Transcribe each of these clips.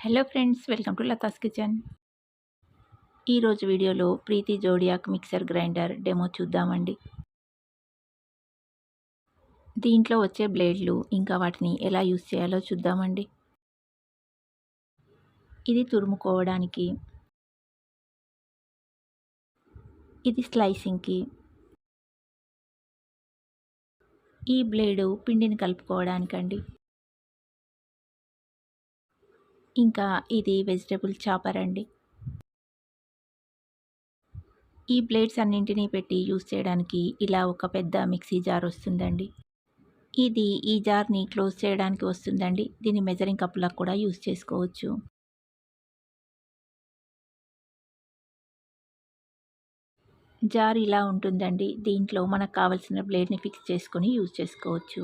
Hello friends welcome to Latha's kitchen. ఈరోజు వీడియోలో Preethi zodiac mixer grinder demo చూద్దామండి. దీంట్లో వచ్చే బ్లేడ్లు ఇంకా వాటిని ఎలా యూస్ చేయాలో చూద్దామండి. ఇది తురుముకోవడానికి ఇది స్లైసింగ్కి ఈ బ్లేడు పిండిని కలుపుకోవడానికండి. ఇంకా ఇది వెజిటబుల్ చాపర్ అండి. ఈ ప్లేట్స్ అన్నింటినీ పెట్టి యూస్ చేయడానికి ఇలా ఒక పెద్ద మిక్సీ జార్ వస్తుందండి. ఇది ఈ జార్ని క్లోజ్ చేయడానికి వస్తుందండి. దీన్ని మెజరింగ్ కప్పులకు కూడా యూస్ చేసుకోవచ్చు. జార్ ఇలా ఉంటుందండి. దీంట్లో మనకు కావాల్సిన బ్లేడ్ని ఫిక్స్ చేసుకొని యూజ్ చేసుకోవచ్చు.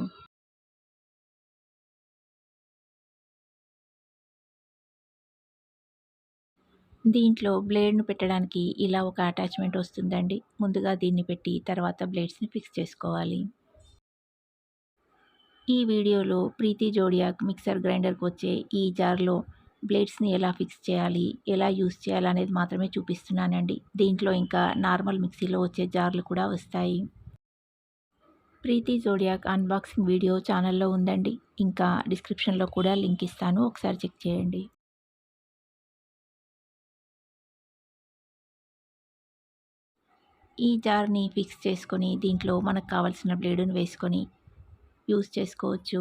దీంట్లో బ్లేడ్ను పెట్టడానికి ఇలా ఒక అటాచ్మెంట్ వస్తుందండి. ముందుగా దీన్ని పెట్టి తర్వాత బ్లేడ్స్ని ఫిక్స్ చేసుకోవాలి. ఈ వీడియోలో ప్రీతి జోడియాక్ మిక్సర్ గ్రైండర్కి వచ్చే ఈ జార్లో బ్లేడ్స్ని ఎలా ఫిక్స్ చేయాలి ఎలా యూస్ చేయాలి అనేది మాత్రమే చూపిస్తున్నానండి. దీంట్లో ఇంకా నార్మల్ మిక్సీలో వచ్చే జార్లు కూడా వస్తాయి. ప్రీతి జోడియాక్ అన్బాక్సింగ్ వీడియో ఛానల్లో ఉందండి. ఇంకా డిస్క్రిప్షన్లో కూడా లింక్ ఇస్తాను. ఒకసారి చెక్ చేయండి. ఈ జార్ని ఫిక్స్ చేసుకొని దీంట్లో మనకు కావాల్సిన బ్లేడును వేసుకొని యూస్ చేసుకోవచ్చు.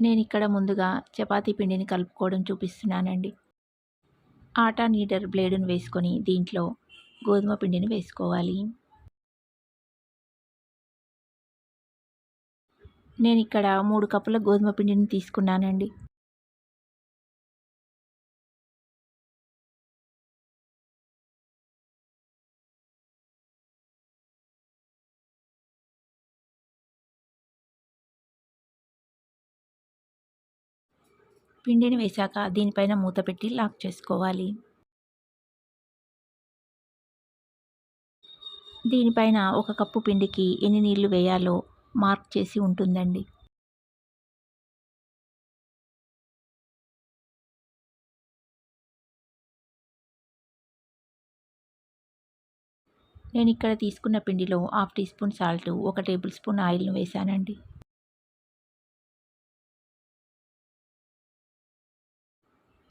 నేను ఇక్కడ ముందుగా చపాతీ పిండిని కలుపుకోవడం చూపిస్తున్నానండి. ఆటా నీడర్ బ్లేడును వేసుకొని దీంట్లో గోధుమ పిండిని వేసుకోవాలి. నేను ఇక్కడ మూడు కప్పుల గోధుమ పిండిని తీసుకున్నానండి. పిండిని వేశాక దీనిపైన మూత పెట్టి లాక్ చేసుకోవాలి. దీనిపైన ఒక కప్పు పిండికి ఎన్ని నీళ్ళు వేయాలో మార్క్ చేసి ఉంటుందండి. నేను ఇక్కడ తీసుకున్న పిండిలో హాఫ్ టీ స్పూన్ సాల్ట్ ఒక టేబుల్ స్పూన్ ఆయిల్ను వేశానండి.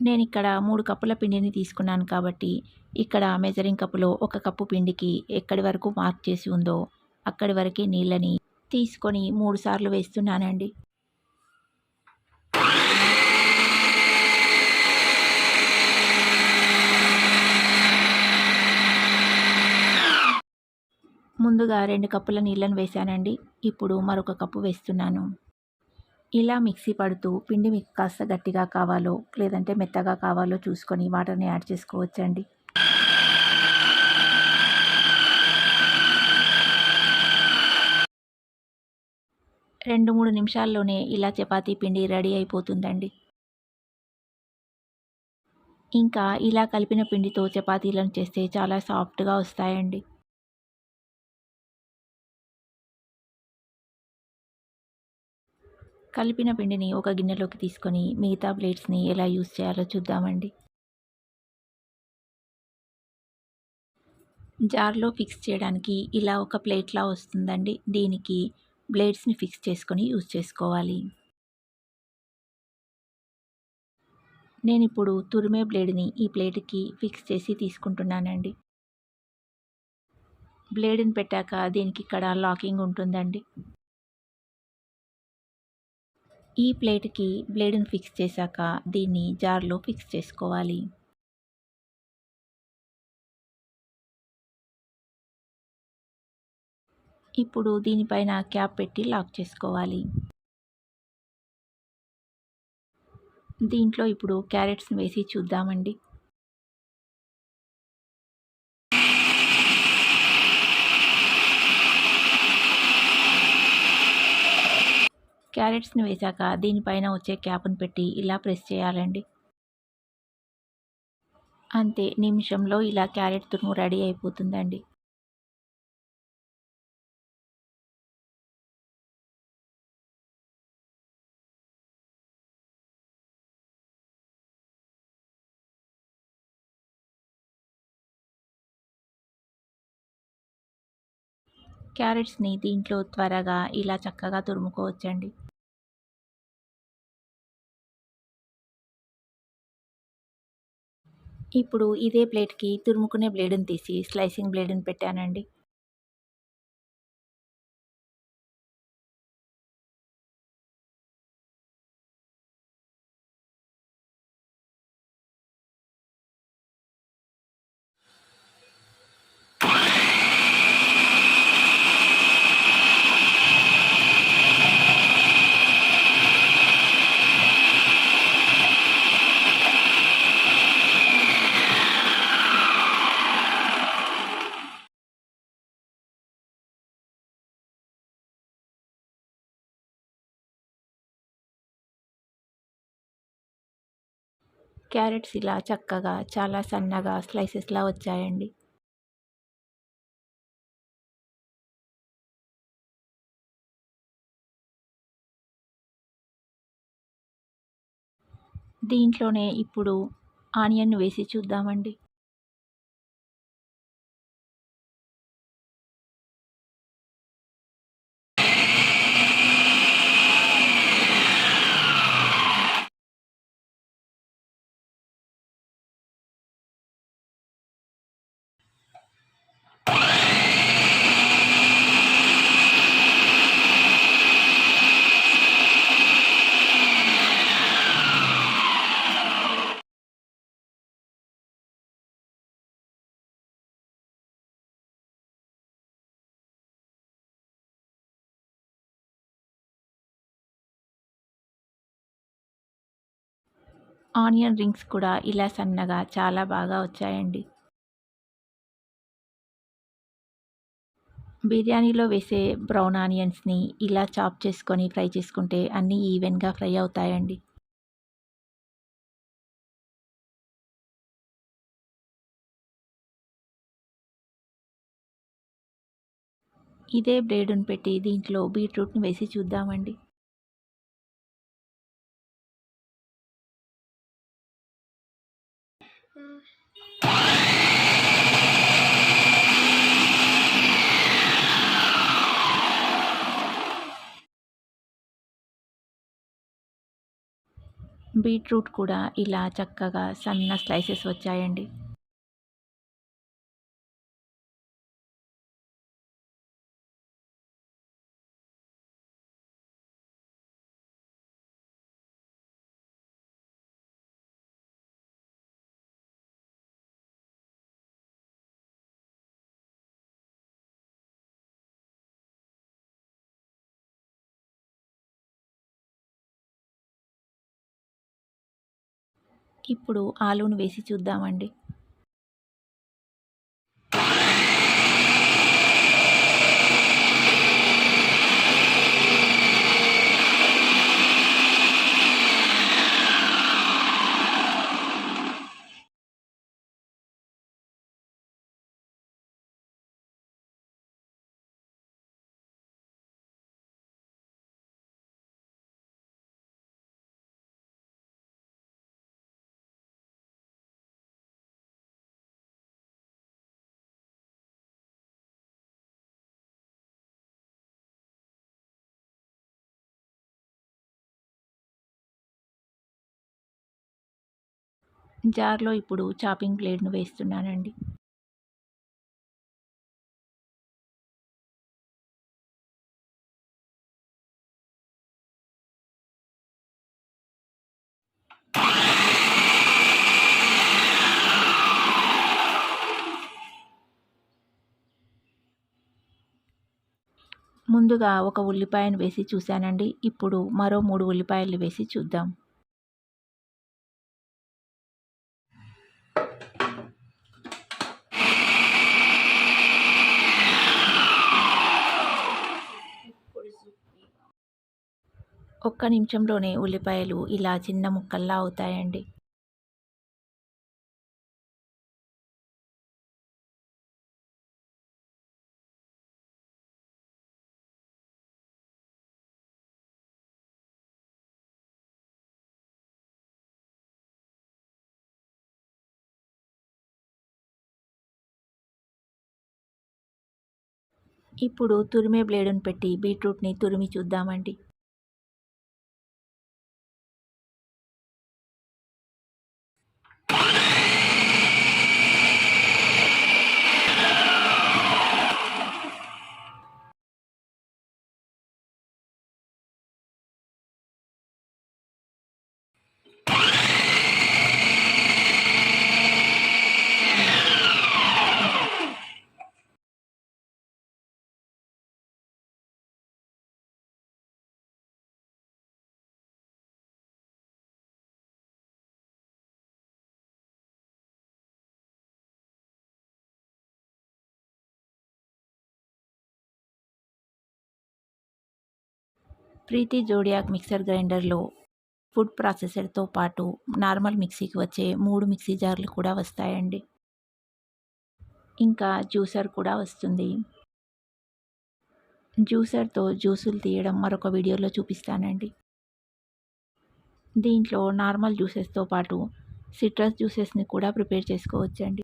నేను ఇక్కడ మూడు కప్పుల పిండిని తీసుకున్నాను కాబట్టి ఇక్కడ మెజరింగ్ కప్పులో ఒక కప్పు పిండికి ఎక్కడి వరకు మార్క్ చేసి ఉందో అక్కడి వరకే నీళ్ళని తీసుకొని మూడు సార్లు వేస్తున్నానండి. ముందుగా రెండు కప్పుల నీళ్ళను వేశానండి. ఇప్పుడు మరొక కప్పు వేస్తున్నాను. ఇలా మిక్సీ పడుతూ పిండి మీకు కాస్త గట్టిగా కావాలో లేదంటే మెత్తగా కావాలో చూసుకొని వాటర్ని యాడ్ చేసుకోవచ్చండి. రెండు మూడు నిమిషాల్లోనే ఇలా చపాతీ పిండి రెడీ అయిపోతుందండి. ఇంకా ఇలా కలిపిన పిండితో చపాతీలను చేస్తే చాలా సాఫ్ట్గా వస్తాయండి. కలిపిన పిండిని ఒక గిన్నెలోకి తీసుకొని మిగతా ప్లేట్స్ని ఎలా యూస్ చేయాలో చూద్దామండి. జార్లో ఫిక్స్ చేయడానికి ఇలా ఒక ప్లేట్లా వస్తుందండి. దీనికి బ్లేడ్స్ని ఫిక్స్ చేసుకొని యూస్ చేసుకోవాలి. నేను ఇప్పుడు తురిమే బ్లేడ్ని ఈ ప్లేట్కి ఫిక్స్ చేసి తీసుకుంటున్నానండి. బ్లేడ్ని పెట్టాక దీనికి ఇక్కడ లాకింగ్ ఉంటుందండి. ఈ ప్లేట్కి బ్లేడ్ని ఫిక్స్ చేశాక దీన్ని జార్లో ఫిక్స్ చేసుకోవాలి. ఇప్పుడు దీనిపైన క్యాప్ పెట్టి లాక్ చేసుకోవాలి. దీంట్లో ఇప్పుడు క్యారెట్స్ని వేసి చూద్దామండి. క్యారెట్స్ని వేశాక దీనిపైన వచ్చే క్యాప్ను పెట్టి ఇలా ప్రెస్ చేయాలండి. అంతే నిమిషంలో ఇలా క్యారెట్ తురుము రెడీ అయిపోతుందండి. క్యారెట్స్ని దీంట్లో త్వరగా ఇలా చక్కగా తురుముకోవచ్చండి. ఇప్పుడు ఇదే ప్లేట్‌కి తురుముకునే బ్లేడ్‌ని తీసి స్లైసింగ్ బ్లేడ్‌ని పెట్టానండి. క్యారెట్స్ ఇలా చక్కగా చాలా సన్నగా స్లైసెస్‌లా వచ్చాయండి. దీంట్లోనే ఇప్పుడు ఆనియన్ వేసి చూద్దామండి. ఆనియన్ రింగ్స్ కూడా ఇలా సన్నగా చాలా బాగా వచ్చాయండి. బిర్యానీలో వేసే బ్రౌన్ ఆనియన్స్‌ని ఇలా చాప్ చేసుకొని ఫ్రై చేసుకుంటే అన్నీ ఈవెన్‌గా ఫ్రై అవుతాయండి. ఇదే బ్లేడుని పెట్టి దీంట్లో బీట్రూట్‌ని వేసి చూద్దామండి. బీట్రూట్ కూడా ఇలా చక్కగా సన్న స్లైసెస్ వచ్చాయండి. ఇప్పుడు ఆలూను వేసి చూద్దామండి. జార్‌లో ఇప్పుడు చాపింగ్ బ్లేడ్‌ను వేస్తున్నానండి. ముందుగా ఒక ఉల్లిపాయను వేసి చూశానండి. ఇప్పుడు మరో మూడు ఉల్లిపాయలు వేసి చూద్దాం. ఒక్క నిమిషంలోనే ఉల్లిపాయలు ఇలా చిన్న ముక్కల్లా అవుతాయండి. ఇప్పుడు తురిమే బ్లేడును పెట్టి బీట్రూట్ని తురిమి చూద్దామండి. ప్రీతి జోడియాక్ మిక్సర్ గ్రైండర్లో ఫుడ్ ప్రాసెసర్తో పాటు నార్మల్ మిక్సీకి వచ్చే మూడు మిక్సీ జార్లు కూడా వస్తాయండి. ఇంకా జ్యూసర్ కూడా వస్తుంది. జ్యూసర్తో జ్యూసులు తీయడం మరొక వీడియోలో చూపిస్తానండి. దీంట్లో నార్మల్ జ్యూసెస్తో పాటు సిట్రస్ జ్యూసెస్ని కూడా ప్రిపేర్ చేసుకోవచ్చండి.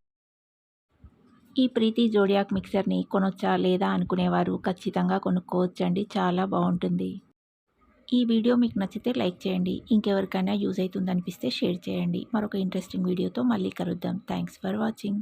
ఈ ప్రీతి జోడియాక్ మిక్సర్ని కొనొచ్చా లేదా అనుకునేవారు ఖచ్చితంగా కొనుక్కోవచ్చండి. చాలా బాగుంటుంది. ఈ వీడియో మీకు నచ్చితే లైక్ చేయండి. ఇంకెవరికైనా యూజ్ అవుతుందనిపిస్తే షేర్ చేయండి. మరొక ఇంట్రెస్టింగ్ వీడియోతో మళ్ళీ కలుద్దాం. Thanks for watching